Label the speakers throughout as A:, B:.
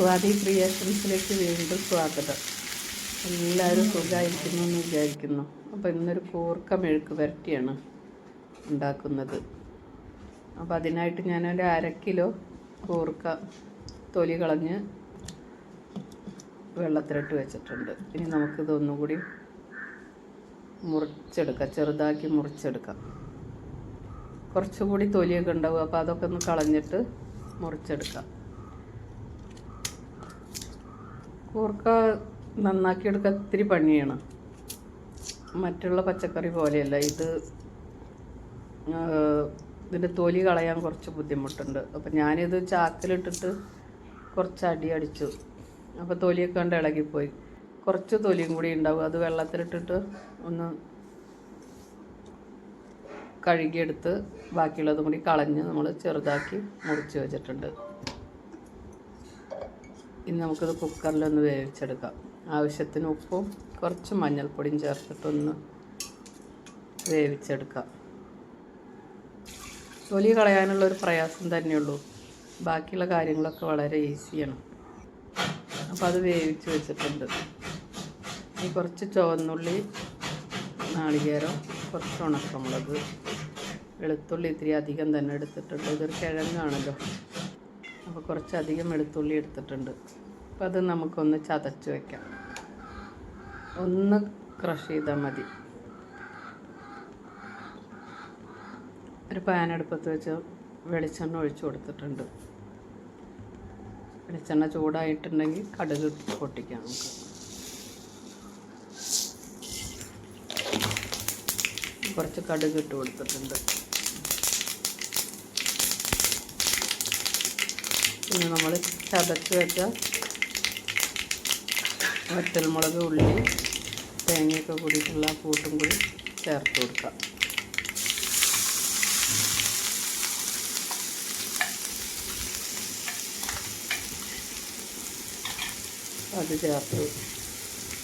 A: സ്വാതി ക്രിയേഷൻസിലേക്ക് വീണ്ടും സ്വാഗതം. എല്ലാവരും സുഖമായിരിക്കുന്നു എന്ന് വിചാരിക്കുന്നു. അപ്പോൾ ഇന്നൊരു കൂർക്ക മെഴുക്ക് വരട്ടിയാണ് ഉണ്ടാക്കുന്നത്. അപ്പോൾ അതിനായിട്ട് ഞാനൊരു അര കിലോ കൂർക്ക തൊലി കളഞ്ഞ് വെള്ളത്തിലിട്ട് വെച്ചിട്ടുണ്ട്. ഇനി നമുക്കിത് ഒന്നുകൂടി മുറിച്ചെടുക്കാം. ചെറുതാക്കി മുറിച്ചെടുക്കാം. കുറച്ചുകൂടി തൊലിയൊക്കെ ഉണ്ടാവും. അപ്പോൾ അതൊക്കെ ഒന്ന് കളഞ്ഞിട്ട് മുറിച്ചെടുക്കാം. കൂർക്ക നന്നാക്കി എടുക്കാൻ ഇത്തിരി പണിയാണ്. മറ്റുള്ള പച്ചക്കറി പോലെയല്ല. ഇത് ഇതിന്റെ തൊലി കളയാൻ കുറച്ച് ബുദ്ധിമുട്ടുണ്ട്. അപ്പം ഞാനിത് ചാക്കിലിട്ടിട്ട് കുറച്ച് അടി അടിച്ചു. അപ്പോൾ തൊലിയൊക്കെ കണ്ട് ഇളകിപ്പോയി. കുറച്ച് തൊലിയും കൂടി ഉണ്ടാവും. അത് വെള്ളത്തിലിട്ടിട്ട് ഒന്ന് കഴുകിയെടുത്ത് ബാക്കിയുള്ളതും കൂടി കളഞ്ഞ് നമ്മൾ ചെറുതാക്കി മുറിച്ച് വെച്ചിട്ടുണ്ട്. ഇനി നമുക്കിത് കുക്കറിലൊന്ന് വേവിച്ചെടുക്കാം. ആവശ്യത്തിന് ഉപ്പും കുറച്ച് മഞ്ഞൾപ്പൊടിയും ചേർത്തിട്ടൊന്ന് വേവിച്ചെടുക്കാം. തൊലി കളയാനുള്ള ഒരു പ്രയാസം തന്നെയുള്ളൂ ബാക്കിയുള്ള കാര്യങ്ങളൊക്കെ വളരെ ഈസിയാണ് അപ്പോൾ അത് വേവിച്ച് വെച്ചിട്ടുണ്ട്. ഈ കുറച്ച് ചുവന്നുള്ളി നാളികേരം കുറച്ച് ഉണക്കമുളക് വെളുത്തുള്ളി ഇത്തിരി അധികം തന്നെ എടുത്തിട്ടുണ്ട്. ഇതൊരു കിഴങ്ങാണല്ലോ. അപ്പോൾ കുറച്ചധികം വെളുത്തുള്ളി എടുത്തിട്ടുണ്ട്. അപ്പോൾ അത് നമുക്കൊന്ന് ചതച്ച് വയ്ക്കാം ഒന്ന് ക്രഷ് ചെയ്താൽ മതി. ഒരു പാനടുപ്പത്ത് വെച്ച് വെളിച്ചെണ്ണ ഒഴിച്ചു കൊടുത്തിട്ടുണ്ട്. വെളിച്ചെണ്ണ ചൂടായിട്ടുണ്ടെങ്കിൽ കടുക് പൊട്ടിക്കാം നമുക്ക്. കുറച്ച് കടുക് ഇട്ട് കൊടുത്തിട്ടുണ്ട്. പിന്നെ നമ്മൾ ചതച്ച് വെച്ച വറ്റൽമുളക് ഉള്ളി തേങ്ങയൊക്കെ കൂടിയിട്ടുള്ള കൂട്ടും കൂടി ചേർത്ത് കൊടുക്കാം അത് ചേർത്ത്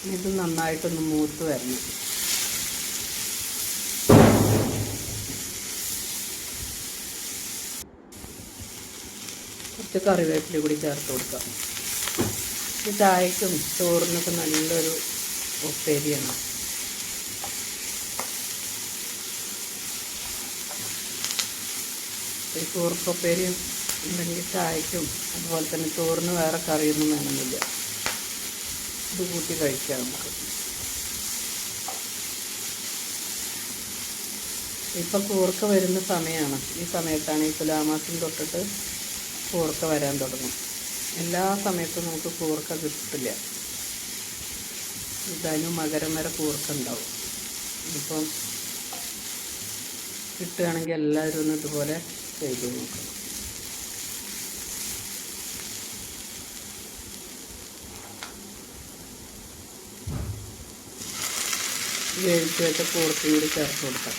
A: ഇത് നന്നായിട്ടൊന്ന് മൂത്ത് വരണം. കുറച്ച് കറിവേപ്പില കൂടി ചേർത്ത് കൊടുക്കാം ഇത് ചായക്കും ചോറിനൊക്കെ നല്ലൊരു ഒപ്പേരിയാണ് ഈ കൂർക്കുപ്പേരിയും ഉണ്ടെങ്കിൽ ചായക്കും അതുപോലെ തന്നെ ചോറിന് വേറെ കറിയൊന്നും വേണമെന്നില്ല. ഇത് കൂട്ടി കഴിക്കാം നമുക്ക്. ഇപ്പം കൂർക്ക വരുന്ന സമയമാണ്. ഈ സമയത്താണ് ഈ തുലാമാസം തൊട്ടിട്ട് കൂർക്ക വരാൻ തുടങ്ങും. എല്ലാ സമയത്തും നമുക്ക് കൂർക്ക കിട്ടില്ല. ഇതായാലും മകരം വരെ കൂർക്ക ഉണ്ടാവും. ഇപ്പം കിട്ടുകയാണെങ്കിൽ എല്ലാവരും ഒന്ന് ഇതുപോലെ ചെയ്ത് നോക്കണം വേവിച്ച് വെച്ച കൂർക്കയും കൂടി ചേർത്ത് കൊടുക്കാം.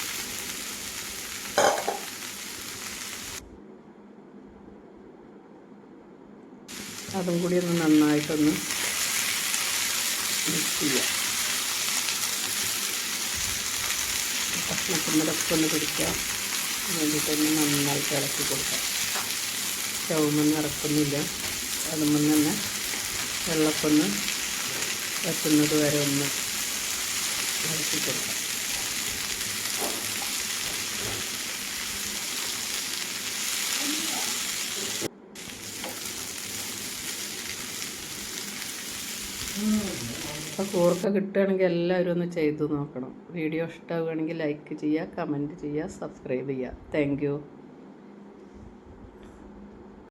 A: അതും കൂടി ഒന്ന് നന്നായിട്ടൊന്ന് മിക്സ് ചെയ്യാം. ഭക്ഷണത്തിനൊക്കെ ഒന്ന് പിടിക്കാൻ വേണ്ടിയിട്ടൊന്ന് നന്നായി ഇളക്കി കൊടുക്കാം. സ്റ്റൗമൊന്നും ഇറക്കുന്നില്ല. അതുമ്പോൾ തന്നെ വെള്ളപ്പൊന്ന് വെക്കുന്നത് വരെ ഒന്ന് ഇളക്കി കൊടുക്കാം. അപ്പോൾ കൂർക്ക കിട്ടുകയാണെങ്കിൽ എല്ലാവരും ഒന്ന് ചെയ്തു നോക്കണം. വീഡിയോ ഇഷ്ടമാവുകയാണെങ്കിൽ ലൈക്ക് ചെയ്യുക കമന്റ് ചെയ്യുക സബ്സ്ക്രൈബ് ചെയ്യുക. താങ്ക്